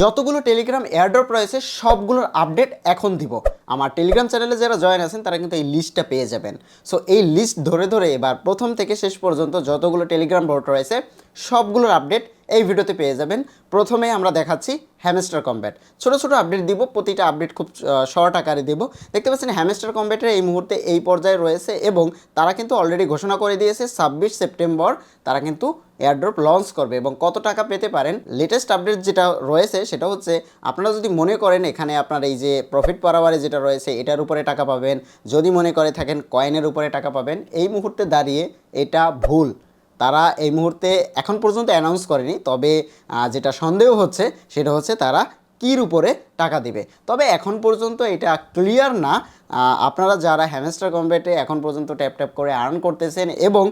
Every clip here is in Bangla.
যতগুলো টেলিগ্রাম এয়ারড্রপ রয়েছে, সবগুলোর আপডেট এখন দিব। আমার টেলিগ্রাম চ্যানেলে যারা জয়েন আছেন, তারা কিন্তু এই লিস্টটা পেয়ে যাবেন। সো এই লিস্ট ধরে ধরে এবার প্রথম থেকে শেষ পর্যন্ত যতগুলো টেলিগ্রাম বোর্ড রয়েছে সবগুলোর আপডেট এই ভিডিওতে পেয়ে যাবেন। প্রথমে আমরা দেখাচ্ছি হ্যামস্টার কম্ব্যাট। ছোট ছোট আপডেট দিব, প্রতিটা আপডেট খুব শর্ট আকারে দিব। দেখতে পাচ্ছেন হ্যামস্টার কম্ব্যাটের এই মুহূর্তে এই পর্যায়ে রয়েছে এবং তারা কিন্তু অলরেডি ঘোষণা করে দিয়েছে, ছাব্বিশ সেপ্টেম্বর তারা কিন্তু এয়ারড্রপ লঞ্চ করবে এবং কত টাকা পেতে পারেন। লেটেস্ট আপডেট যেটা রয়েছে সেটা হচ্ছে আপনারা যদি মনে করেন এখানে আপনার এই যে প্রফিট পার আওয়ারে যেটা রয়েছে এটার উপরে টাকা পাবেন, যদি মনে করে থাকেন কয়েনের উপরে টাকা পাবেন, এই মুহূর্তে দাঁড়িয়ে এটা ভুল। তারা এই মুহূর্তে এখন পর্যন্ত অ্যানাউন্স করেনি, তবে যেটা সন্দেহ হচ্ছে, সেটা হচ্ছে তারা কির উপরে টাকা দিবে। তবে এখন পর্যন্ত এটা ক্লিয়ার না। আপনারা যারা হ্যামস্টার কম্বেটে এখন পর্যন্ত ট্যাপ ট্যাপ করে আর্ন করতেছেন এবং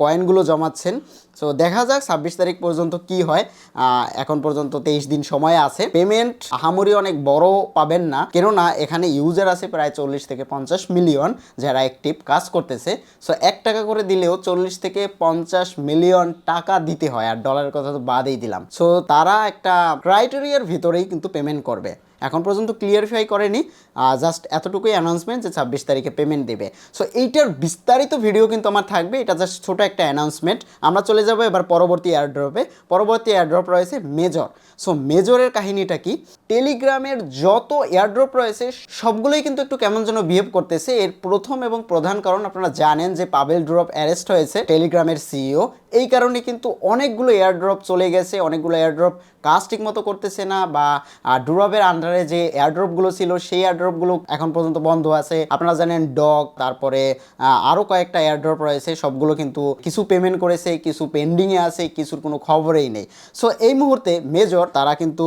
কয়েনগুলো জমাচ্ছেন সো দেখা যাক ছাব্বিশ তারিখ পর্যন্ত কি হয়। এখন পর্যন্ত তেইশ দিন সময় আছে। পেমেন্ট আহামরি অনেক বড় পাবেন না, কেননা এখানে ইউজার আছে প্রায় চল্লিশ থেকে পঞ্চাশ মিলিয়ন যারা অ্যাক্টিভ কাজ করতেছে। সো এক টাকা করে দিলেও চল্লিশ থেকে পঞ্চাশ মিলিয়ন টাকা দিতে হয়, আর ডলারের কথা তো বাদেই দিলাম। সো তারা একটা ক্রাইটেরিয়ার ভিতরেই কিন্তু পেমেন্ট করবে। এখন পর্যন্ত ক্লিয়ারিফাই করেনি জাস্ট এতটুকুই অ্যানাউন্সমেন্ট যে ছাব্বিশ তারিখে পেমেন্ট দেবে। সো এইটার বিস্তারিত ভিডিও কিন্তু আমার থাকবে, এটা জাস্ট ছোট একটা অ্যানাউন্সমেন্ট আমরা চলে যাব এবার পরবর্তী এয়ারড্রপে পরবর্তী এয়ারড্রপ রয়েছে মেজর সো মেজরের কাহিনীটা কি? টেলিগ্রামের যত এয়ারড্রপ রয়েছে, সবগুলোই কিন্তু একটু কেমন যেন বিহেভ করতেছে। এর প্রথম এবং প্রধান কারণ আপনারা জানেন যে পাবেল ড্রপ অ্যারেস্ট হয়েছে টেলিগ্রামের সিইও এই কারণে কিন্তু অনেকগুলো এয়ারড্রপ চলে গেছে, অনেকগুলো এয়ারড্রপ কাজ ঠিক মতো করতেছে না বা ডুরবের আন্ডারে যে এয়ারড্রপগুলো ছিল, সেই এয়ারড্রপগুলো এখন পর্যন্ত বন্ধ আছে। আপনারা জানেন ডগ তারপরে আরও কয়েকটা এয়ারড্রপ রয়েছে, সবগুলো কিন্তু কিছু পেমেন্ট করেছে, কিছু পেন্ডিংয়ে আছে, কিছুর কোনো খবরেই নেই। সো এই মুহূর্তে মেজর তারা কিন্তু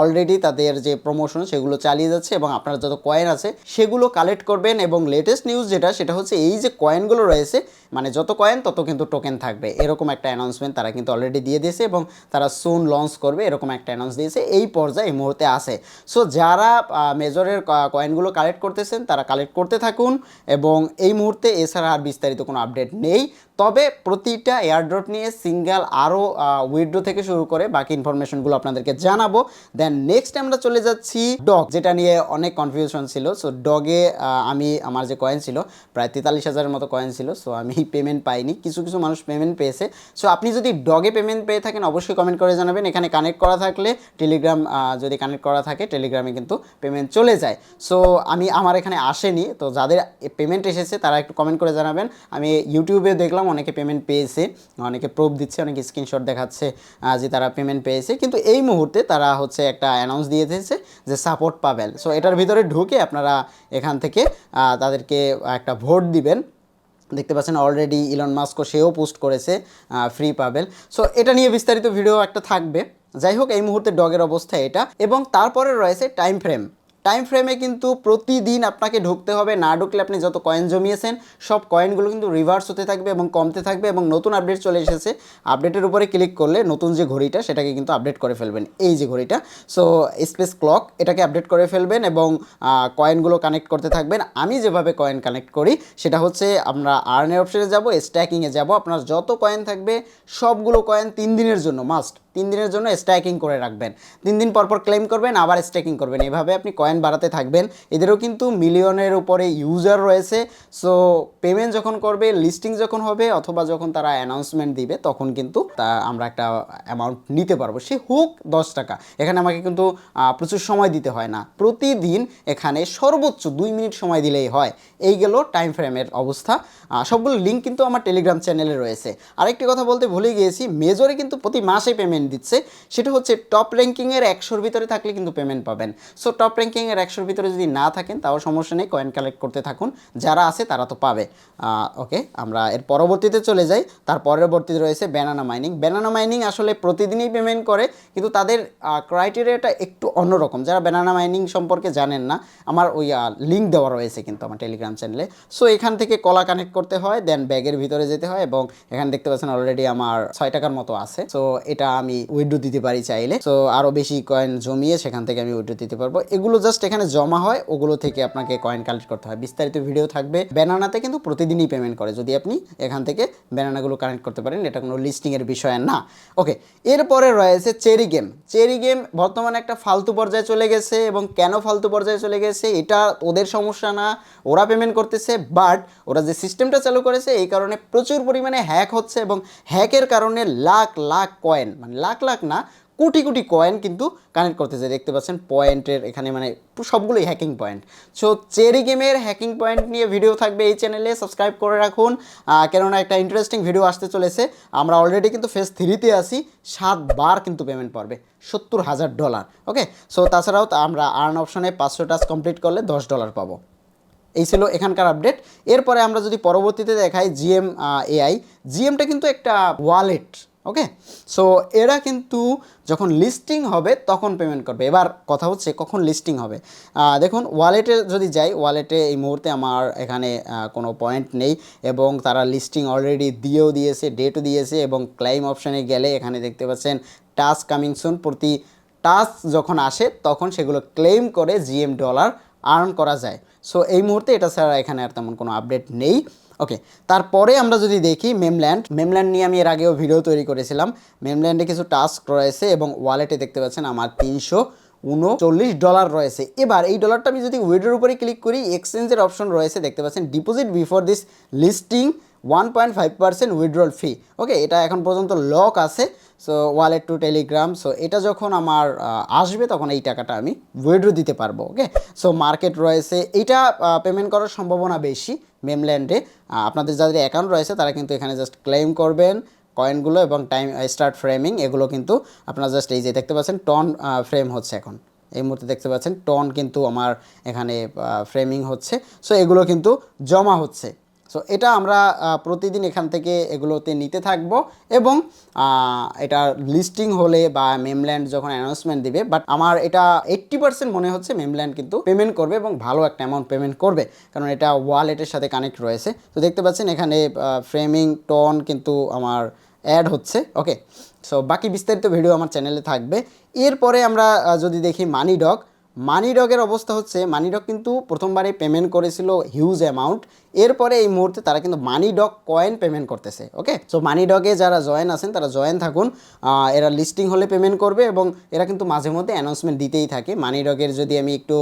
অলরেডি তাদের যে প্রমোশন সেগুলো চালিয়ে যাচ্ছে এবং আপনার যত কয়েন আছে, সেগুলো কালেক্ট করবেন এবং লেটেস্ট নিউজ যেটা, সেটা হচ্ছে এই যে কয়েনগুলো রয়েছে মানে যত কয়েন, তত কিন্তু টোকেন থাকবে। এরকম একটা অ্যানাউন্সমেন্ট তারা কিন্তু অলরেডি দিয়ে দিয়েছে এবং তারা সুন লঞ্চ করবে, এরকম একটা অ্যানাউন্স দিয়েছে। এই পর্যায়ে এই মুহূর্তে আছে। সো যারা মেজরের কয়েনগুলো কালেক্ট করতেছেন, তারা কালেক্ট করতে থাকুন এবং এই মুহূর্তে এছাড়া আর বিস্তারিত কোনো আপডেট নেই। তবে প্রতিটা এয়ারড্রপ নিয়ে সিঙ্গেল আরও উইড্রো থেকে শুরু করে বাকি ইনফরমেশনগুলো আপনাদেরকে জানাব। দেন নেক্সট আমরা চলে যাচ্ছি ডগ যেটা নিয়ে অনেক কনফিউশন ছিল। সো ডগে আমি, আমার যে কয়েন ছিল, প্রায় তেতাল্লিশ হাজারের মতো কয়েন ছিল। সো আমি পেমেন্ট পাইনি কিছু কিছু মানুষ পেমেন্ট পেয়েছে। সো আপনি যদি ডগে পেমেন্ট পেয়ে থাকেন, অবশ্যই কমেন্ট করে জানাবেন। এখানে কানেক্ট করা থাকলে টেলিগ্রাম যদি কানেক্ট করা থাকে টেলিগ্রামে কিন্তু পেমেন্ট চলে যায়। সো আমি, আমার এখানে আসেনি। তো যাদের পেমেন্ট এসেছে, তারা একটু কমেন্ট করে জানাবেন। আমি ইউটিউবে দেখলাম, অনেকে পেমেন্ট পেয়েছে, অনেকে প্রুফ দিচ্ছে, অনেকে স্ক্রিনশট দেখাচ্ছে যে তারা পেমেন্ট পেয়েছে। কিন্তু এই মুহূর্তে তারা হচ্ছে একটা অ্যানাউন্স দিয়ে দিয়েছে যে সাপোর্ট পাবেন। সো এটার ভিতরে ঢুকে আপনারা এখান থেকে তাদেরকে একটা ভোট দিবেন। দেখতে পাচ্ছেন অলরেডি ইলন মাস্কও সেও পোস্ট করেছে ফ্রি পাবেল। সো এটা নিয়ে বিস্তারিত ভিডিও একটা থাকবে। যাই হোক, এই মুহূর্তে ডগের অবস্থা এটা। এবং তারপরে রয়েছে টাইম ফ্রেম টাইম ফ্রেমে কিন্তু প্রতিদিন আপনাকে ঢুকতে হবে। না ঢুকলে আপনি যত কয়েন জমিয়েছেন, সব কয়েনগুলো কিন্তু রিভার্স হতে থাকবে এবং কমতে থাকবে এবং নতুন আপডেট চলে এসেছে। আপডেটের উপরে ক্লিক করলে নতুন যে ঘড়িটা, সেটাকে কিন্তু আপডেট করে ফেলবেন। এই যে ঘড়িটা। সো স্পেস ক্লক এটাকে আপডেট করে ফেলবেন এবং কয়েনগুলো কানেক্ট করতে থাকবেন। আমি যেভাবে কয়েন কানেক্ট করি, সেটা হচ্ছে আমরা আর্নের অপশনে যাব স্ট্যাকিংয়ে যাব। আপনার যত কয়েন থাকবে, সবগুলো কয়েন তিন দিনের জন্য মাস্ট তিন দিনের জন্য স্ট্যাকিং করে রাখবেন। তিন দিন পর পর ক্লেম করবেন, আবার স্ট্যাকিং করবেন। এভাবে আপনি কয়েন বাড়াতে থাকবেন। এদেরও কিন্তু মিলিয়নের উপরে ইউজার রয়েছে। সো পেমেন্ট যখন করবে লিস্টিং যখন হবে, অথবা যখন তারা অ্যানাউন্সমেন্ট দিবে, তখন কিন্তু তা আমরা একটা অ্যামাউন্ট নিতে পারব। সে হোক দশ টাকা। এখানে আমাকে কিন্তু প্রচুর সময় দিতে হয় না। প্রতিদিন এখানে সর্বোচ্চ দুই মিনিট সময় দিলেই হয়। এই গেল টাইম ফ্রেমের অবস্থা। সবগুলো লিঙ্ক কিন্তু আমার টেলিগ্রাম চ্যানেলে রয়েছে। আরেকটি কথা বলতে ভুলে গিয়েছি মেজরে কিন্তু প্রতি মাসে পেমেন্ট দিচ্ছে, সেটা হচ্ছে টপ র্যাঙ্কিংয়ের একশোর ভিতরে থাকলে কিন্তু পেমেন্ট পাবেন। সো টপ র্যাঙ্কিংয়ের একশোর ভিতরে যদি না থাকেন, তাও সমস্যা নেই কয়েন কালেক্ট করতে থাকুন। যারা আছে, তারা তো পাবে। ওকে আমরা এর পরবর্তীতে চলে যাই। তার পরবর্তীতে রয়েছে ব্যানানা মাইনিং ব্যানানা মাইনিং আসলে প্রতিদিনই পেমেন্ট করে, কিন্তু তাদের ক্রাইটেরিয়াটা একটু অন্যরকম। যারা ব্যানানা মাইনিং সম্পর্কে জানেন না, আমার ওই লিঙ্ক দেওয়া রয়েছে কিন্তু আমার টেলিগ্রাম চ্যানেলে সো এখান থেকে কলা কানেক্ট করতে হয় দেন ব্যাগের ভিতরে যেতে হয় এবং এখানে দেখতে পাচ্ছেন অলরেডি আমার ছয় টাকার মতো আছে। সো এটা আমি আমি উইড্রো দিতে পারি চাইলে। সো আরও বেশি কয়েন জমিয়ে সেখান থেকে আমি উইড্রো দিতে পারব। এগুলো জাস্ট এখানে জমা হয়, ওগুলো থেকে আপনাকে কয়েন কালেক্ট করতে হয়। বিস্তারিত ভিডিও থাকবে। ব্যানানাতে কিন্তু প্রতিদিনই পেমেন্ট করে। যদি আপনি এখান থেকে ব্যানানাগুলো কানেক্ট করতে পারেন, এটা কোনো লিস্টিংয়ের বিষয় না। ওকে এরপরে রয়েছে চেরি গেম চেরি গেম বর্তমানে একটা ফালতু পর্যায়ে চলে গেছে এবং কেন ফালতু পর্যায়ে চলে গেছে, এটা ওদের সমস্যা না। ওরা পেমেন্ট করতেছে বাট ওরা যে সিস্টেমটা চালু করেছে, এই কারণে প্রচুর পরিমাণে হ্যাক হচ্ছে এবং হ্যাকের কারণে লাখ লাখ কয়েন মানে লাখ লাখ না, কোটি কোটি কয়েন কিন্তু কানেক্ট করতেছে। দেখতে পাচ্ছেন পয়েন্টের এখানে মানে সবগুলোই হ্যাকিং পয়েন্ট সো চেরি গেমের হ্যাকিং পয়েন্ট নিয়ে ভিডিও থাকবে এই চ্যানেলে সাবস্ক্রাইব করে রাখুন। কেননা একটা ইন্টারেস্টিং ভিডিও আসতে চলেছে। আমরা অলরেডি কিন্তু ফেস থ্রিতে আছি, সাতবার কিন্তু পেমেন্ট পড়বে, সত্তর হাজার ডলার ওকে সো তাছাড়াও আমরা আর্ন অপশনে পাঁচশো টাস্ক কমপ্লিট করলে দশ ডলার পাবো। এই ছিল এখানকার আপডেট এরপরে আমরা যদি পরবর্তীতে দেখাই জিএম এআই জিএমটা কিন্তু একটা ওয়ালেট ওকে সো এরা কিন্তু যখন লিস্টিং হবে, তখন পেমেন্ট করবে। এবার কথা হচ্ছে, কখন লিস্টিং হবে? দেখুন ওয়ালেটে যদি যাই ওয়ালেটে এই মুহূর্তে আমার এখানে কোনো পয়েন্ট নেই এবং তারা লিস্টিং অলরেডি দিয়েও দিয়েছে ডেটও দিয়েছে এবং ক্লাইম অপশানে গেলে এখানে দেখতে পাচ্ছেন টাস্ক কামিং সুন প্রতি টাস্ক যখন আসে, তখন সেগুলো ক্লেম করে জিএম ডলার আর্ন করা যায়। সো এই মুহূর্তে এটা ছাড়া এখানে আর তেমন কোনো আপডেট নেই। ওকে তারপরে আমরা যদি দেখি মেমল্যান্ড মেমল্যান্ড নিয়ে আমি এর আগেও ভিডিও তৈরি করেছিলাম। মেমল্যান্ডে কিছু টাস্ক রয়েছে এবং ওয়ালেটে দেখতে পাচ্ছেন আমার তিনশো উনচল্লিশ ডলার রয়েছে। এবার এই ডলারটা আমি যদি উইডোর উপরে ক্লিক করি এক্সচেঞ্জের অপশন রয়েছে। দেখতে পাচ্ছেন deposit before this listing one point five percent withdrawal fee okay এটা এখন পর্যন্ত লক আছে so wallet to Telegram so এটা যখন আমার আসবে তখন এই টাকাটা আমি উইড্রো দিতে পারব ওকে সো মার্কেট রয়েছে এইটা পেমেন্ট করার সম্ভাবনা বেশি মেমল্যান্ডে আপনাদের যাদের অ্যাকাউন্ট রয়েছে তারা কিন্তু এখানে জাস্ট ক্লেম করবেন কয়েনগুলো এবং টাইম স্টার্ট ফ্রেমিং এগুলো কিন্তু আপনারা জাস্ট এই যে দেখতে পাচ্ছেন টন ফ্রেম হচ্ছে এখন। এই মুহূর্তে দেখতে পাচ্ছেন টন কিন্তু আমার এখানে ফ্রেমিং হচ্ছে সো এগুলো কিন্তু জমা হচ্ছে। সো এটা আমরা প্রতিদিন এখান থেকে এগুলোতে নিতে থাকব এবং এটা লিস্টিং হলে বা মেমল্যান্ড যখন অ্যানাউন্সমেন্ট দিবে বাট আমার এটা এইট্টি পার্সেন্ট মনে হচ্ছে মেমল্যান্ড কিন্তু পেমেন্ট করবে এবং ভালো একটা অ্যামাউন্ট পেমেন্ট করবে, কারণ এটা ওয়ালেটের সাথে কানেক্ট রয়েছে। তো দেখতে পাচ্ছেন এখানে ফ্রেমিং টন কিন্তু আমার অ্যাড হচ্ছে ওকে সো বাকি বিস্তারিত ভিডিও আমার চ্যানেলে থাকবে। এরপরে আমরা যদি দেখি মানি ডগ মানি ডগের অবস্থা হচ্ছে, মানি ডগ কিন্তু প্রথমবারে পেমেন্ট করেছিল হিউজ অ্যামাউন্ট এরপরে এই মুহূর্তে তারা কিন্তু মানি ডগ কয়েন পেমেন্ট করতেছে ওকে সো মানি ডগে যারা জয়েন আছেন, তারা জয়েন থাকুন এরা লিস্টিং হলে পেমেন্ট করবে এবং এরা কিন্তু মাঝে মধ্যে অ্যানাউন্সমেন্ট দিতেই থাকে। মানি ডগের যদি আমি একটু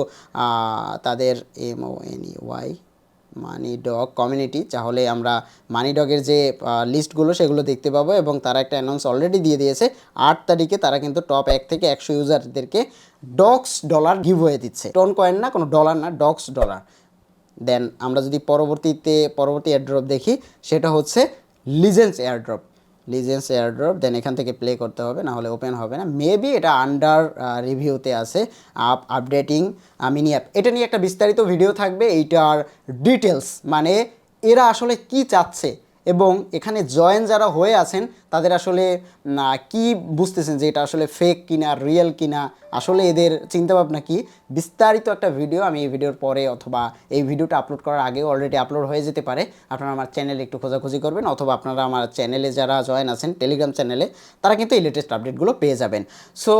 তাদের M O N Y money dog community তাহলে আমরা মানি ডগের যে লিস্টগুলো সেগুলো দেখতে পাবো এবং তারা একটা অ্যানাউন্স অলরেডি দিয়ে দিয়েছে। আট তারিখে তারা কিন্তু টপ এক থেকে একশো ইউজারদেরকে ডক্স ডলার গিভ হয়ে দিচ্ছে। টোন কয়েন না, কোনো ডলার না, ডক্স ডলার। দেন আমরা যদি পরবর্তীতে, পরবর্তী এয়ারড্রপ দেখি, সেটা হচ্ছে লিজেন্স এয়ারড্রপ লিজেন্স এয়ারড্রপ দেন এখান থেকে প্লে করতে হবে, না হলে ওপেন হবে না। মেবি এটা আন্ডার রিভিউতে আছে। আপ আপডেটিং মিনি অ্যাপ এটা নিয়ে একটা বিস্তারিত ভিডিও থাকবে, এইটার ডিটেলস মানে এরা আসলে কি চাচ্ছে? এবং এখানে জয়েন যারা হয়ে আছেন, তাদের আসলে কি বুঝতেছেন যে এটা আসলে ফেক কিনা রিয়েল কিনা? আসলে এদের চিন্তাভাবনা কি? বিস্তারিত একটা ভিডিও আমি এই ভিডিওর পরে অথবা এই ভিডিওটা আপলোড করার আগেও অলরেডি আপলোড হয়ে যেতে পারে। আপনারা আমার চ্যানেলে একটু খোঁজাখুঁজি করবেন অথবা আপনারা আমার চ্যানেলে যারা জয়েন আছেন টেলিগ্রাম চ্যানেলে তারা কিন্তু এই লেটেস্ট আপডেটগুলো পেয়ে যাবেন। সো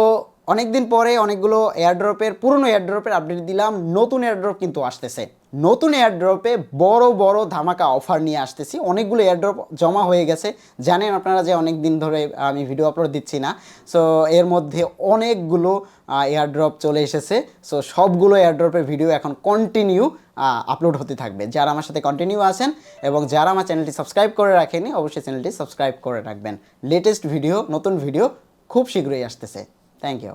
অনেকদিন পরে অনেকগুলো এয়ারড্রপের পুরনো এয়ারড্রপের আপডেট দিলাম, নতুন এয়ারড্রপ কিন্তু আসতেছে। নতুন এয়ারড্রপে বড় বড় ধামাকা অফার নিয়ে আসতেছি। অনেকগুলো এয়ারড্রপ জমা হয়ে গেছে। জানেন আপনারা যে অনেক দিন ধরে আমি ভিডিও আপলোড দিচ্ছি না। সো এর মধ্যে অনেকগুলো এয়ারড্রপ চলে এসেছে। সো সবগুলো এয়ারড্রপের ভিডিও এখন কন্টিনিউ আপলোড হতে থাকবে। যারা আমার সাথে কন্টিনিউ আছেন এবং যারা আমার চ্যানেলটি সাবস্ক্রাইব করে রাখেনি অবশ্যই চ্যানেলটি সাবস্ক্রাইব করে রাখবেন। লেটেস্ট ভিডিও নতুন ভিডিও খুব শীঘ্রই আসতেছে। Thank you